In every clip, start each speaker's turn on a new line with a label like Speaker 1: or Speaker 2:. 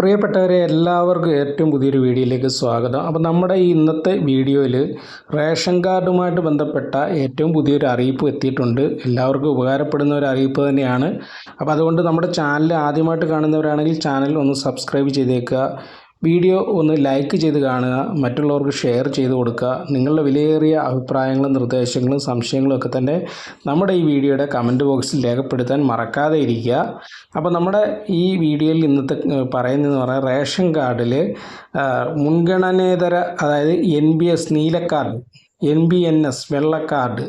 Speaker 1: പ്രിയപ്പെട്ടവരെ എല്ലാവർക്കും ഏറ്റവും പുതിയൊരു വീഡിയോയിലേക്ക് സ്വാഗതം. അപ്പോൾ നമ്മുടെ ഈ ഇന്നത്തെ വീഡിയോയിൽ റേഷൻ കാർഡുമായിട്ട് ബന്ധപ്പെട്ട ഏറ്റവും പുതിയൊരു അറിയിപ്പ് എത്തിയിട്ടുണ്ട്. എല്ലാവർക്കും ഉപകാരപ്പെടുന്ന ഒരു അറിയിപ്പ് തന്നെയാണ്. അപ്പോൾ അതുകൊണ്ട് നമ്മുടെ ചാനൽ ആദ്യമായിട്ട് കാണുന്നവരാണെങ്കിൽ ചാനൽ ഒന്ന് സബ്സ്ക്രൈബ് ചെയ്തേക്കുക. വീഡിയോ ഒന്ന് ലൈക്ക് ചെയ്ത് കാണുക മറ്റുള്ളവർക്ക് ഷെയർ ചെയ്ത് കൊടുക്കുക. നിങ്ങളുടെ വിലയേറിയ അഭിപ്രായങ്ങളും നിർദ്ദേശങ്ങളും സംശയങ്ങളും ഒക്കെ തന്നെ നമ്മുടെ ഈ വീഡിയോയുടെ കമന്റ് ബോക്സിൽ രേഖപ്പെടുത്താൻ മറക്കാതെ ഇരിക്കുക. അപ്പോൾ നമ്മുടെ ഈ വീഡിയോയിൽ ഇന്നത്തെ പറയുന്നതെന്ന് പറഞ്ഞാൽ റേഷൻ കാർഡിൽ മുൻഗണനേതര അതായത് എൻ ബി എസ് നീല card N B N S വെള്ള കാർഡ്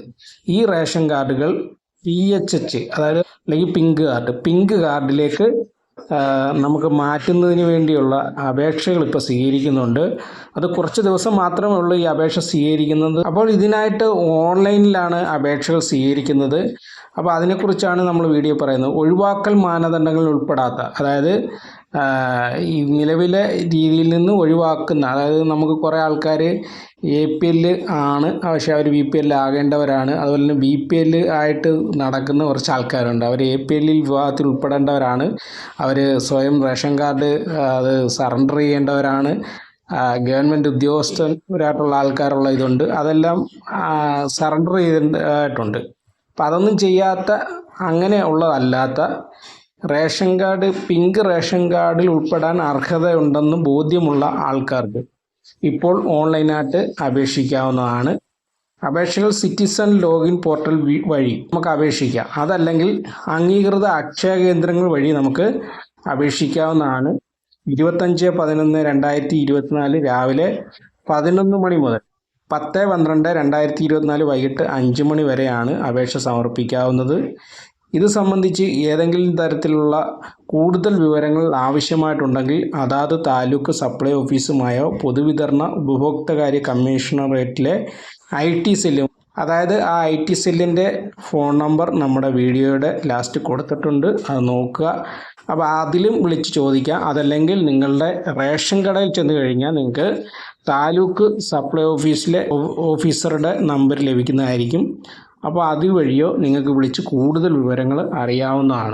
Speaker 1: ഈ റേഷൻ കാർഡുകൾ പി എച്ച് എച്ച് അതായത് അല്ലെങ്കിൽ പിങ്ക് കാർഡ് പിങ്ക് കാർഡിലേക്ക് നമുക്ക് മാറ്റുന്നതിന് വേണ്ടിയുള്ള അപേക്ഷകൾ ഇപ്പോൾ സ്വീകരിക്കുന്നുണ്ട്. അത് കുറച്ച് ദിവസം മാത്രമേ ഉള്ളൂ ഈ അപേക്ഷ സ്വീകരിക്കുന്നത്. അപ്പോൾ ഇതിനായിട്ട് ഓൺലൈനിലാണ് അപേക്ഷകൾ സ്വീകരിക്കുന്നത്. അപ്പോൾ അതിനെക്കുറിച്ചാണ് നമ്മൾ വീഡിയോ പറയുന്നത്. ഒഴിവാക്കൽ മാനദണ്ഡങ്ങളിൽ ഉൾപ്പെടാത്ത അതായത് ഈ നിലവിലെ രീതിയിൽ നിന്ന് ഒഴിവാക്കുന്ന അതായത് നമുക്ക് കുറേ ആൾക്കാർ എ പി എല്ല് ആണ് പക്ഷേ അവർ ബി പി എല്ല് ആകേണ്ടവരാണ്. അതുപോലെ തന്നെ ബി പി എല്ല് ആയിട്ട് നടക്കുന്ന കുറച്ച് ആൾക്കാരുണ്ട്. അവർ എ പി എല്ലിൽ വിവാഹത്തിൽ ഉൾപ്പെടേണ്ടവരാണ്. അവർ സ്വയം റേഷൻ കാർഡ് അത് സറണ്ടർ ചെയ്യേണ്ടവരാണ്. ഗവൺമെന്റ് ഉദ്യോഗസ്ഥരായിട്ടുള്ള ആൾക്കാരുള്ള ഇതുണ്ട്. അതെല്ലാം സറണ്ടർ ചെയ്തിട്ടുണ്ട് അപ്പം അതൊന്നും ചെയ്യാത്ത അങ്ങനെ ഉള്ളതല്ലാത്ത റേഷൻ കാർഡ് പിങ്ക് റേഷൻ കാർഡിൽ ഉൾപ്പെടാൻ അർഹതയുണ്ടെന്ന് ബോധ്യമുള്ള ആൾക്കാർക്ക് ഇപ്പോൾ ഓൺലൈനായിട്ട് അപേക്ഷിക്കാവുന്നതാണ്. അപേക്ഷകൾ സിറ്റിസൺ ലോഗിൻ പോർട്ടൽ വഴി നമുക്ക് അപേക്ഷിക്കാം. അതല്ലെങ്കിൽ അംഗീകൃത അക്ഷയ കേന്ദ്രങ്ങൾ വഴി നമുക്ക് അപേക്ഷിക്കാവുന്നതാണ്. ഇരുപത്തഞ്ച് പതിനൊന്ന് രണ്ടായിരത്തി ഇരുപത്തിനാല് രാവിലെ പതിനൊന്ന് മണി മുതൽ പത്ത് പന്ത്രണ്ട് രണ്ടായിരത്തി ഇരുപത്തിനാല് വൈകിട്ട് അഞ്ച് മണി വരെയാണ് അപേക്ഷ സമർപ്പിക്കാവുന്നത്. ഇത് സംബന്ധിച്ച് ഏതെങ്കിലും തരത്തിലുള്ള കൂടുതൽ വിവരങ്ങൾ ആവശ്യമായിട്ടുണ്ടെങ്കിൽ അതാത് താലൂക്ക് സപ്ലൈ ഓഫീസുമായോ പൊതുവിതരണ ഉപഭോക്തകാര്യ കമ്മീഷണറേറ്റിലെ ഐ ടി സെല്ലും അതായത് ആ ഐ ടി സെല്ലിന്റെ ഫോൺ നമ്പർ നമ്മുടെ വീഡിയോയുടെ ലാസ്റ്റ് കൊടുത്തിട്ടുണ്ട്. അത് നോക്കുക. അപ്പോൾ അതിലും വിളിച്ച് ചോദിക്കാം. അതല്ലെങ്കിൽ നിങ്ങളുടെ റേഷൻ കടയിൽ ചെന്ന് കഴിഞ്ഞാൽ നിങ്ങൾക്ക് താലൂക്ക് സപ്ലൈ ഓഫീസിലെ ഓഫീസറുടെ നമ്പർ ലഭിക്കുന്നതായിരിക്കും. അപ്പോൾ അതുവഴിയോ നിങ്ങൾക്ക് വിളിച്ച് കൂടുതൽ വിവരങ്ങൾ അറിയാവുന്നതാണ്.